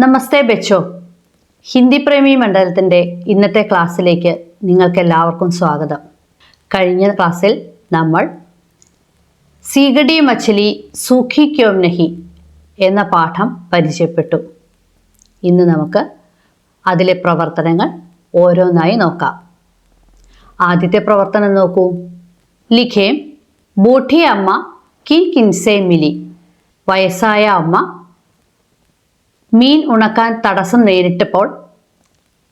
നമസ്തേ ബെച്ചോ. ഹിന്ദി പ്രേമി മണ്ഡലത്തിന്റെ ഇന്നത്തെ ക്ലാസ്സിലേക്ക് നിങ്ങൾക്ക് എല്ലാവർക്കും സ്വാഗതം. കഴിഞ്ഞ ക്ലാസ്സിൽ നമ്മൾ സീഗടി മച്ചലി സൂഖി ക്യോം നഹി എന്ന പാഠം പരിചയപ്പെട്ടു. ഇന്ന് നമുക്ക് അതിലെ പ്രവർത്തനങ്ങൾ ഓരോന്നായി നോക്കാം. ആദ്യത്തെ പ്രവർത്തനം നോക്കൂ. ലിഖേം ബൂഠി അമ്മ കിൻ കിൻസെ മിലി. വയസ്സായ അമ്മ മീൻ ഉണക്കാൻ തടസ്സം നേരിട്ടപ്പോൾ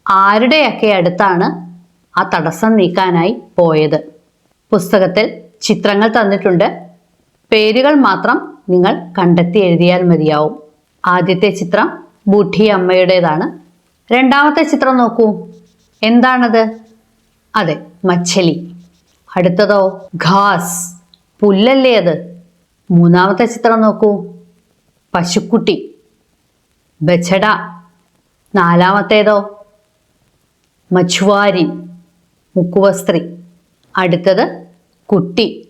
ആരുടെയൊക്കെ അടുത്താണ് ആ തടസ്സം നീക്കാനായി പോയത്? പുസ്തകത്തിൽ ചിത്രങ്ങൾ തന്നിട്ടുണ്ട്. പേരുകൾ മാത്രം നിങ്ങൾ കണ്ടെത്തി എഴുതിയാൽ മതിയാവും. ആദ്യത്തെ ചിത്രം ബൂഠി അമ്മയുടേതാണ്. രണ്ടാമത്തെ ചിത്രം നോക്കൂ. എന്താണത്? അതെ മച്ചലി. അടുത്തതോ? ഘാസ് പുല്ലല്ലേ അത്? മൂന്നാമത്തെ ചിത്രം നോക്കൂ. പശുക്കുട്ടി. ബച്ചട. നാലാമത്തേതോ? മച്ചുവാരി. മുക്കുവസ്ത്രി. അടുത്തത് കുട്ടി.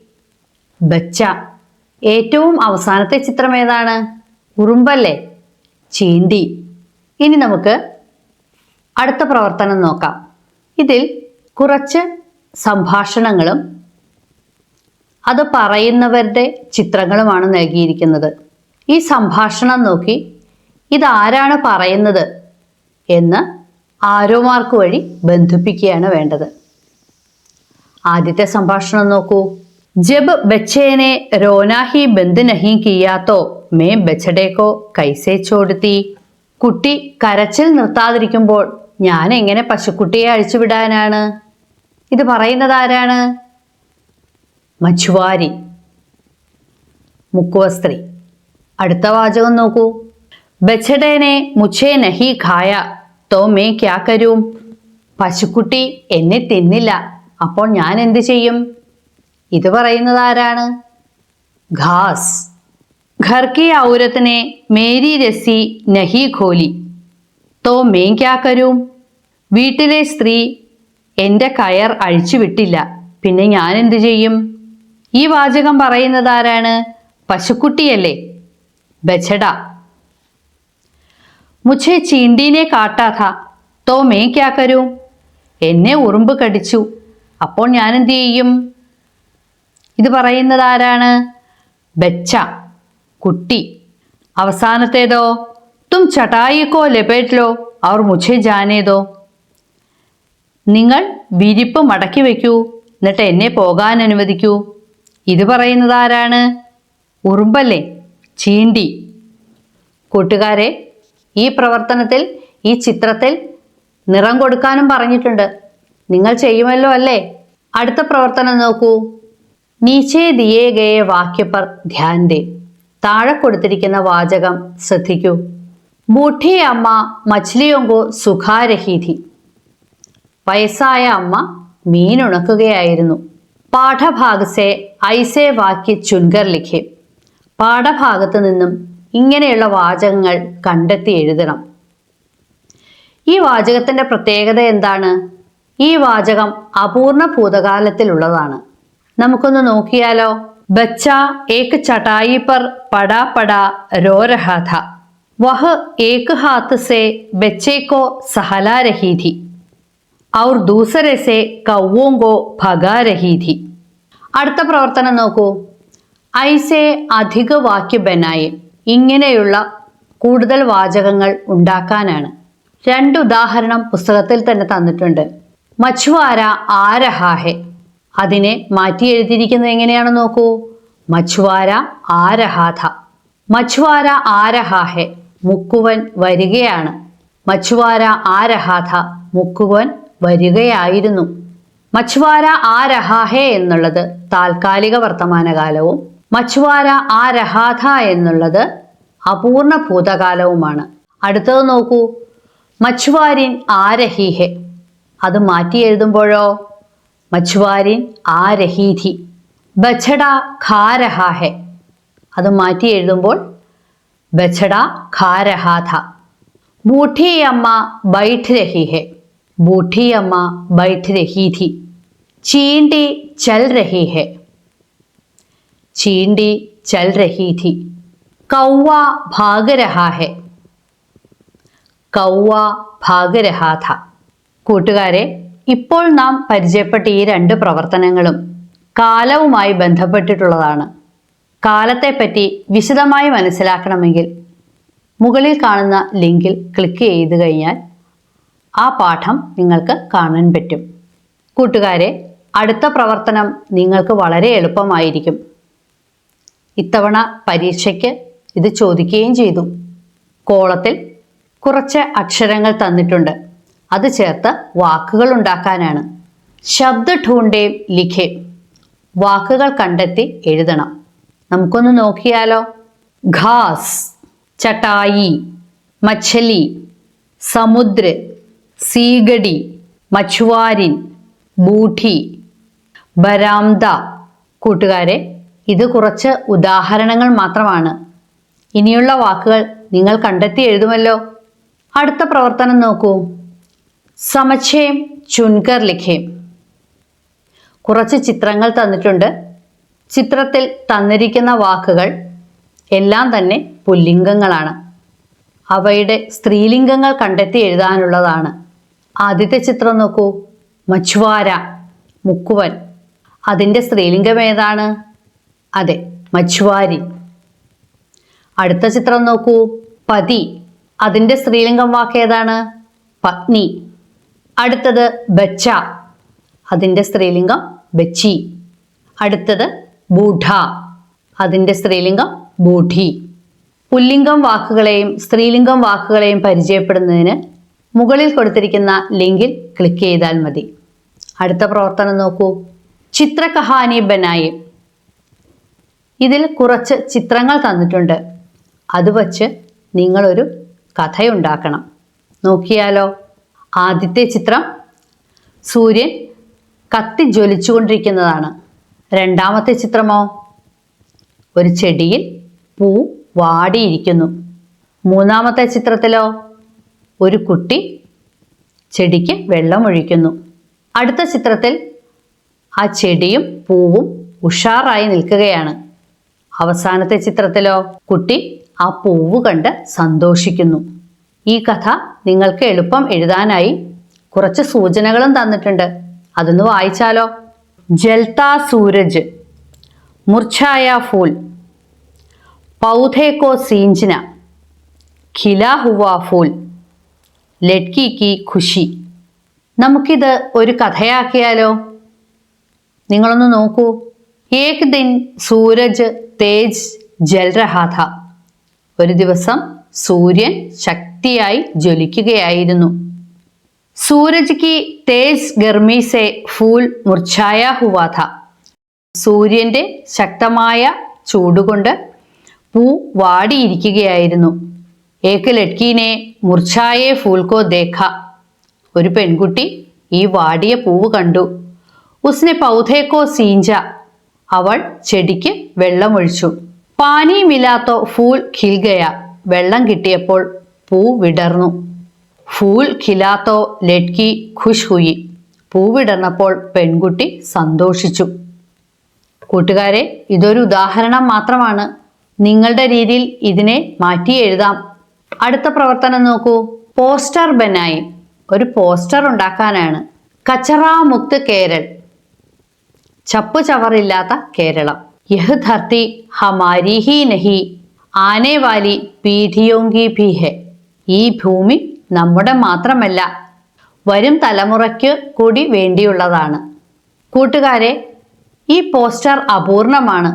ബച്ച. ഏറ്റവും അവസാനത്തെ ചിത്രം ഏതാണ്? ഉറുമ്പല്ലേ? ചീന്തി. ഇനി നമുക്ക് അടുത്ത പ്രവർത്തനം നോക്കാം. ഇതിൽ കുറച്ച് സംഭാഷണങ്ങളും അത് പറയുന്നവരുടെ ചിത്രങ്ങളുമാണ് നൽകിയിരിക്കുന്നത്. ഈ സംഭാഷണം നോക്കി ഇതാരാണ് പറയുന്നത് എന്ന് ആരോമാർക്ക് വഴി ബന്ധിപ്പിക്കുകയാണ് വേണ്ടത്. ആദ്യത്തെ സംഭാഷണം നോക്കൂ. ജബ് ബച്ചേനെ രോനാഹി ബന്ദ് നഹി കിയാത്തോ മേ ബച്ചടേക്കോ കൈസേ ചോടുത്തി. കുട്ടി കരച്ചിൽ നിർത്താതിരിക്കുമ്പോൾ ഞാൻ എങ്ങനെ പശുക്കുട്ടിയെ അഴിച്ചുവിടാനാണ്? ഇത് പറയുന്നത് ആരാണ്? മച്ചുവാരി. മുക്കുവസ്ത്രീ. അടുത്ത വാചകം നോക്കൂ. ബച്ചടേനെ മുച്ചേ നഹി ഖായ തോ മേ ക്യാ കരൂ? പശുക്കുട്ടി എന്നെ തിന്നില്ല അപ്പോൾ ഞാൻ എന്ത് ചെയ്യും? ഇത് പറയുന്നത് ആരാണ്? ഖാസ്. ഖർക്കി ഔരത്തിനെ മേരി രസി നഹി ഖോലി തോ മേ ക്യാ കരൂ? വീട്ടിലെ സ്ത്രീ എന്റെ കയർ അഴിച്ചു വിട്ടില്ല പിന്നെ ഞാൻ എന്ത് ചെയ്യും? ഈ വാചകം പറയുന്നത് ആരാണ്? പശുക്കുട്ടിയല്ലേ? ബച്ചട. മുझे ചീണ്ടീനെ കാട്ടാ ഥാ തോ മേ ക്യാ കരൂ? എന്നെ ഉറുമ്പ് കടിച്ചു. അപ്പോൾ ഞാൻ എന്ത് ചെയ്യും? ഇത് പറയുന്നത് ആരാണ്? ബച്ച. കുട്ടി. അവസാനത്തേതോ? തും ചട്ടായിക്കോ ലപേറ്റിലോ അവർ മുझे ജാനേതോ നിങ്ങൾ വിരിപ്പ് മടക്കി വയ്ക്കൂ എന്നിട്ട് എന്നെ പോകാൻ അനുവദിക്കൂ. ഇത് പറയുന്നത് ആരാണ്? ഉറുമ്പല്ലേ? ചീണ്ടി. കൂട്ടുകാരെ ഈ പ്രവർത്തനത്തിൽ ഈ ചിത്രത്തിൽ നിറം കൊടുക്കാനും പറഞ്ഞിട്ടുണ്ട്. നിങ്ങൾ ചെയ്യുമല്ലോ അല്ലേ? അടുത്ത പ്രവർത്തനം നോക്കൂ. നീച്ചേ ദിയേ ഗയെ വാക്യപ്പർ ധ്യാൻ ദേ താഴെ കൊടുത്തിരിക്കുന്ന വാചകം ശ്രദ്ധിക്കൂ. ബൂഠി അമ്മ മച്ലിയൊങ്കോ സുഖാരഹീതി. വയസ്സായ അമ്മ മീൻ ഉണക്കുകയായിരുന്നു. പാഠഭാഗസെ ഐസേ വാക്യ ചുൻകർ ലിഖേ. പാഠഭാഗത്ത് നിന്നും ഇങ്ങനെയുള്ള വാചകങ്ങൾ കണ്ടെത്തി എഴുതണം. ഈ വാചകത്തിന്റെ പ്രത്യേകത എന്താണ്? ഈ വാചകം അപൂർണ ഭൂതകാലത്തിലുള്ളതാണ്. നമുക്കൊന്ന് നോക്കിയാലോ? ബച്ച ഏക് ചട്ടായി പർ പടാ പടാ രോരഹ വഹ് ഏക് ഹാത്ത് സെ ബച്ചേക്കോ സഹലാ ഔർ ദൂസരെ സെ കൗവോങ്കോ ഭഗാ അടുത്ത പ്രവർത്തനം നോക്കൂ. ഐസെ അധിക വാക്യ ബനായേ ഇങ്ങനെയുള്ള കൂടുതൽ വാചകങ്ങൾ ഉണ്ടാക്കാനാണ്. രണ്ട് ഉദാഹരണം പുസ്തകത്തിൽ തന്നെ തന്നിട്ടുണ്ട്. മച്ചുവാര ആരഹാഹെ. അതിനെ മാറ്റി എഴുതിയിരിക്കുന്നത് എങ്ങനെയാണ് നോക്കൂ? മച്ചുവാര ആരഹാഥ. മച്ചുവാര ആരഹാഹെ മുക്കുവൻ വരികയാണ്. മച്ചുവാര ആരഹാഥ മുക്കുവൻ വരികയായിരുന്നു. മച്ചുവാര ആരഹാഹെ എന്നുള്ളത് താൽക്കാലിക വർത്തമാനകാലവും മച്ചുവാര രഹാഥ എന്നുള്ളത് അപൂർണ ഭൂതകാലവുമാണ്. അടുത്തത് നോക്കൂ. മച്ചുവാരിൻ ആരഹീഹെ അത് മാറ്റി എഴുതുമ്പോഴോ? മച്ചുവാരിൻ ആരഹീധി ബച്ചട ഖാരഹാഹെ അത് മാറ്റി എഴുതുമ്പോൾ ബച്ചട ഖാരഹാഥ ബൂഠി അമ്മ ബൈഠ് രഹിഹെ. ബൂഠിയമ്മ ബൂഠി രഹീധി ചീണ്ടി ചൽ രഹി ഹെ ചീണ്ടി ചൽ രഹീതി കൗവ ഭാഗരഹാഹെ. കൗവ ഭാഗരഹാഥ. കൂട്ടുകാരെ ഇപ്പോൾ നാം പരിചയപ്പെട്ട ഈ രണ്ട് പ്രവർത്തനങ്ങളും കാലവുമായി ബന്ധപ്പെട്ടിട്ടുള്ളതാണ്. കാലത്തെപ്പറ്റി വിശദമായി മനസ്സിലാക്കണമെങ്കിൽ മുകളിൽ കാണുന്ന ലിങ്കിൽ ക്ലിക്ക് ചെയ്ത് കഴിഞ്ഞാൽ ആ പാഠം നിങ്ങൾക്ക് കാണാൻ പറ്റും. കൂട്ടുകാരെ അടുത്ത പ്രവർത്തനം നിങ്ങൾക്ക് വളരെ എളുപ്പമായിരിക്കും. ഇത്തവണ പരീക്ഷയ്ക്ക് ഇത് ചോദിക്കുകയും ചെയ്തു. കോളത്തിൽ കുറച്ച് അക്ഷരങ്ങൾ തന്നിട്ടുണ്ട്. അത് ചേർത്ത് വാക്കുകൾ ഉണ്ടാക്കാനാണ്. ശബ്ദ ഠൂണ്ടേം ലിഖേ. വാക്കുകൾ കണ്ടെത്തി എഴുതണം. നമുക്കൊന്ന് നോക്കിയാലോ? ഘാസ് ചട്ടായി മച്ഛലി സമുദ്ര സീഗടി മച്ചുവാരിൻ ബൂഠി ബരാംദ. കൂട്ടുകാരെ ഇത് കുറച്ച് ഉദാഹരണങ്ങൾ മാത്രമാണ്. ഇനിയുള്ള വാക്കുകൾ നിങ്ങൾ കണ്ടെത്തി എഴുതുമല്ലോ. അടുത്ത പ്രവർത്തനം നോക്കൂ. സമച്ഛയം ചുൻകർ ലിഖേം കുറച്ച് ചിത്രങ്ങൾ തന്നിട്ടുണ്ട്. ചിത്രത്തിൽ തന്നിരിക്കുന്ന വാക്കുകൾ എല്ലാം തന്നെ പുല്ലിംഗങ്ങളാണ്. അവയുടെ സ്ത്രീലിംഗങ്ങൾ കണ്ടെത്തി എഴുതാനുള്ളതാണ്. ആദ്യത്തെ ചിത്രം നോക്കൂ. മച്ചുവാര മുക്കുവൻ. അതിന്റെ സ്ത്രീലിംഗം ഏതാണ്? അതെ മച്ചുവാരി അടുത്ത ചിത്രം നോക്കൂ. പതി. അതിന്റെ സ്ത്രീലിംഗം വാക്ക് ഏതാണ്? പത്നി. അടുത്തത് ബച്ച. അതിന്റെ സ്ത്രീലിംഗം ബച്ചി. അടുത്തത് ബൂഢ. അതിന്റെ സ്ത്രീലിംഗം ബൂഢി. പുല്ലിംഗം വാക്കുകളെയും സ്ത്രീലിംഗം വാക്കുകളെയും പരിചയപ്പെടുന്നതിന് മുകളിൽ കൊടുത്തിരിക്കുന്ന ലിങ്കിൽ ക്ലിക്ക് ചെയ്താൽ മതി. അടുത്ത പ്രവർത്തനം നോക്കൂ. ചിത്രകഹാനി ബനായി ഇതിൽ കുറച്ച് ചിത്രങ്ങൾ തന്നിട്ടുണ്ട്. അത് വച്ച് നിങ്ങളൊരു കഥയുണ്ടാക്കണം. നോക്കിയാലോ? ആദ്യത്തെ ചിത്രം സൂര്യൻ കത്തി ജ്വലിച്ചുകൊണ്ടിരിക്കുന്നതാണ് രണ്ടാമത്തെ ചിത്രമോ? ഒരു ചെടിയിൽ പൂ വാടിയിരിക്കുന്നു. മൂന്നാമത്തെ ചിത്രത്തിലോ? ഒരു കുട്ടി ചെടിക്ക് വെള്ളമൊഴിക്കുന്നു. അടുത്ത ചിത്രത്തിൽ ആ ചെടിയും പൂവും ഉഷാറായി നിൽക്കുകയാണ്. അവസാനത്തെ ചിത്രത്തിലോ? കുട്ടി ആ പൂവ് കണ്ട് സന്തോഷിക്കുന്നു. ഈ കഥ നിങ്ങൾക്ക് എളുപ്പം എഴുതാനായി കുറച്ച് സൂചനകളും തന്നിട്ടുണ്ട്. അതൊന്ന് വായിച്ചാലോ? ജൽതാ സൂരജ് മുർഛായ ഫൂൽ പൗധേ കോ സീഞ്ചന ഖിലാ ഹുവ ഫൂൽ ലഡ്കി കി ഖുഷി നമുക്കിത് ഒരു കഥയാക്കിയാലോ? നിങ്ങളൊന്ന് നോക്കൂ. ഏക് ദിൻ സൂരജ് തേജ് रहा था ഒരു ദിവസം സൂര്യൻ ശക്തിയായി ജ്വലിക്കുകയായിരുന്നു. സൂരജ് കി തേജ് ഗർമീസെ ഫൂൽ മുർഛായ ഹുവാഥ സൂര്യന്റെ ശക്തമായ ചൂടുകൊണ്ട് പൂ വാടിയിരിക്കുകയായിരുന്നു. ഏക്ക് ലഡ്കീനെ മുർഛായെ ഫൂൽക്കോ ദേഖ. ഒരു പെൺകുട്ടി ഈ വാടിയ പൂവ് കണ്ടു. ഉസ്നെ പൗധേക്കോ സീഞ്ച. അവൾ ചെടിക്ക് വെള്ളമൊഴിച്ചു. പാനി മിലാത്തോ ഫൂൽ ഖിൽഗയ വെള്ളം കിട്ടിയപ്പോൾ പൂ വിടർന്നു. ഫൂൽ ഖിലാത്തോ ലഡ്കി ഖുഷ് ഹുയി. പൂ വിടർന്നപ്പോൾ പെൺകുട്ടി സന്തോഷിച്ചു. കൂട്ടുകാരെ ഇതൊരു ഉദാഹരണം മാത്രമാണ്. നിങ്ങളുടെ രീതിയിൽ ഇതിനെ മാറ്റി എഴുതാം. അടുത്ത പ്രവർത്തനം നോക്കൂ. പോസ്റ്റർ ബനായി ഒരു പോസ്റ്റർ ഉണ്ടാക്കാനാണ്. കച്ചറ മുക്ത് കേരൾ. ചപ്പു ചവറില്ലാത്ത കേരളം. യഹ് ധർത്തി ഹമാരി ഹി നഹി ആനെ വാലി പീഠിയോങ്കി ഭി ഹെ ഈ ഭൂമി നമ്മുടെ മാത്രമല്ല വരും തലമുറയ്ക്ക് കൂടി വേണ്ടിയുള്ളതാണ്. കൂട്ടുകാരെ ഈ പോസ്റ്റർ അപൂർണമാണ്.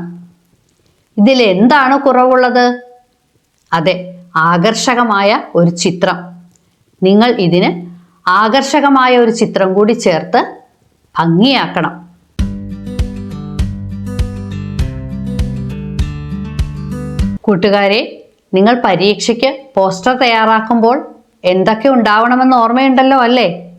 ഇതിൽ എന്താണ് കുറവുള്ളത്? അതെ ആകർഷകമായ ഒരു ചിത്രം. നിങ്ങൾ ഇതിന് ആകർഷകമായ ഒരു ചിത്രം കൂടി ചേർത്ത് ഭംഗിയാക്കണം. കൂട്ടുകാരെ നിങ്ങൾ പരീക്ഷയ്ക്ക് പോസ്റ്റർ തയ്യാറാക്കുമ്പോൾ എന്തൊക്കെ ഉണ്ടാവണമെന്ന് ഓർമ്മയുണ്ടല്ലോ അല്ലേ?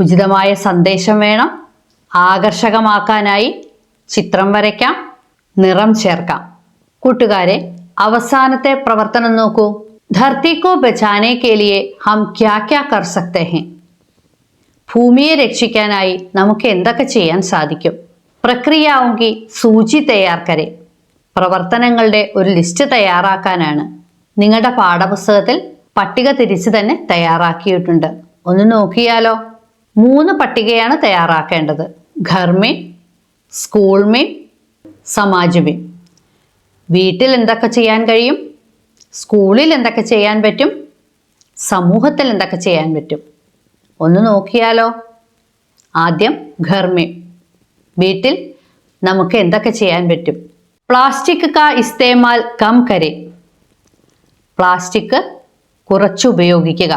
ഉചിതമായ സന്ദേശം വേണം. ആകർഷകമാക്കാനായി ചിത്രം വരയ്ക്കാം നിറം ചേർക്കാം. കൂട്ടുകാരെ അവസാനത്തെ പ്രവർത്തനം നോക്കൂ. ധർത്തിക്കോ ബച്ചാനെ കേലിയെ ഹം ക്യാ ക്യാ കർ സക്തെ ഹെ. ഭൂമിയെ രക്ഷിക്കാനായി നമുക്ക് എന്തൊക്കെ ചെയ്യാൻ സാധിക്കും? പ്രക്രിയ പ്രക്രിയാവുങ്കി സൂചി തയ്യാർ പ്രവർത്തനങ്ങളുടെ ഒരു ലിസ്റ്റ് തയ്യാറാക്കാനാണ്. നിങ്ങളുടെ പാഠപുസ്തകത്തിൽ പട്ടിക തിരിച്ച് തന്നെ തയ്യാറാക്കിയിട്ടുണ്ട്. ഒന്ന് നോക്കിയാലോ? മൂന്ന് പട്ടികയാണ് തയ്യാറാക്കേണ്ടത്. ഘർമി സ്കൂൾമി സമാജമി. വീട്ടിൽ എന്തൊക്കെ ചെയ്യാൻ കഴിയും? സ്കൂളിൽ എന്തൊക്കെ ചെയ്യാൻ പറ്റും? സമൂഹത്തിൽ എന്തൊക്കെ ചെയ്യാൻ പറ്റും? ഒന്ന് നോക്കിയാലോ? ആദ്യം ഘർമി വീട്ടിൽ നമുക്ക് എന്തൊക്കെ ചെയ്യാൻ പറ്റും? പ്ലാസ്റ്റിക് കാ ഇസ്തേമാൽ കം കരെ. പ്ലാസ്റ്റിക് കുറച്ച് ഉപയോഗിക്കുക.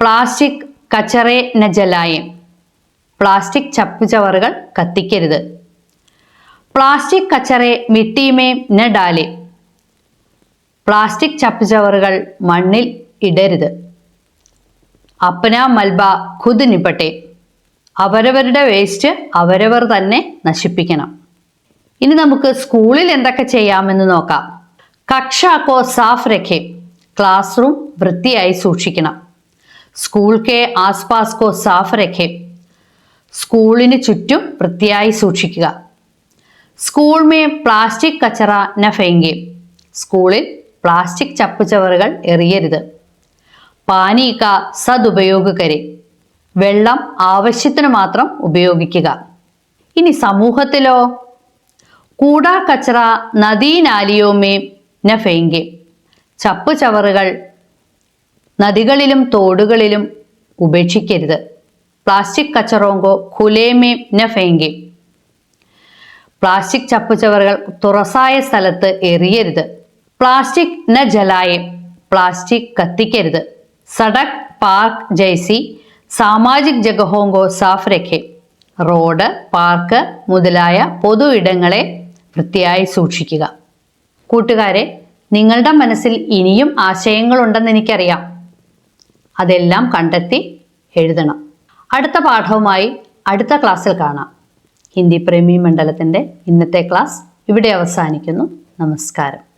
പ്ലാസ്റ്റിക് കച്ചറേ ന ജലായം. പ്ലാസ്റ്റിക് ചപ്പുചവറുകൾ കത്തിക്കരുത്. പ്ലാസ്റ്റിക് കച്ചറേ മിട്ടിമേ ന ഡാലെ. പ്ലാസ്റ്റിക് ചപ്പുചവറുകൾ മണ്ണിൽ ഇടരുത്. അപ്പന മൽബ ഖുദ് നിപ്പട്ടെ അവരവരുടെ വേസ്റ്റ് അവരവർ തന്നെ നശിപ്പിക്കണം. ഇനി നമുക്ക് സ്കൂളിൽ എന്തൊക്കെ ചെയ്യാമെന്ന് നോക്കാം. കക്ഷാക്കോ സാഫ് രഖെ. ക്ലാസ് റൂം വൃത്തിയായി സൂക്ഷിക്കണം. സ്കൂൾ കെ ആസ്പാസ് കോ സാഫ് രഖെ. സ്കൂളിന് ചുറ്റും വൃത്തിയായി സൂക്ഷിക്കുക. സ്കൂൾ മേ പ്ലാസ്റ്റിക് കച്ചറ ന ഫെങ്കെ സ്കൂളിൽ പ്ലാസ്റ്റിക് ചപ്പുചവറുകൾ എറിയരുത്. പാനി ക സദുപയോഗ കരെ വെള്ളം ആവശ്യത്തിന് മാത്രം ഉപയോഗിക്കുക. ഇനി സമൂഹത്തിലോ കൂടാ കച്ചറ നദീനാലിയോമേ നഫെങ്കെ ചപ്പു ചപ്പുചവറുകൾ നദികളിലും തോടുകളിലും ഉപേക്ഷിക്കരുത്. പ്ലാസ്റ്റിക് കച്ചറോങ്കോ ഖുലേമേ നഫെങ്കെ ഫെങ്കെ. പ്ലാസ്റ്റിക് ചപ്പുചവറുകൾ തുറസായ സ്ഥലത്ത് എറിയരുത്. പ്ലാസ്റ്റിക് ന ജലായെ പ്ലാസ്റ്റിക് കത്തിക്കരുത്. സഡക് പാർക്ക് ജൈസി സാമാജിക് ജഗഹോങ്കോ സാഫ് രഖെ. റോഡ് പാർക്ക് മുതലായ പൊതു ഇടങ്ങളെ വൃത്തിയായി സൂക്ഷിക്കുക. കൂട്ടുകാരെ നിങ്ങളുടെ മനസ്സിൽ ഇനിയും ആശയങ്ങളുണ്ടെന്ന് എനിക്കറിയാം. അതെല്ലാം കണ്ടെത്തി എഴുതണം. അടുത്ത പാഠവുമായി അടുത്ത ക്ലാസ്സിൽ കാണാം. ഹിന്ദി പ്രേമി മണ്ഡലത്തിന്റെ ഇന്നത്തെ ക്ലാസ് ഇവിടെ അവസാനിക്കുന്നു. നമസ്കാരം.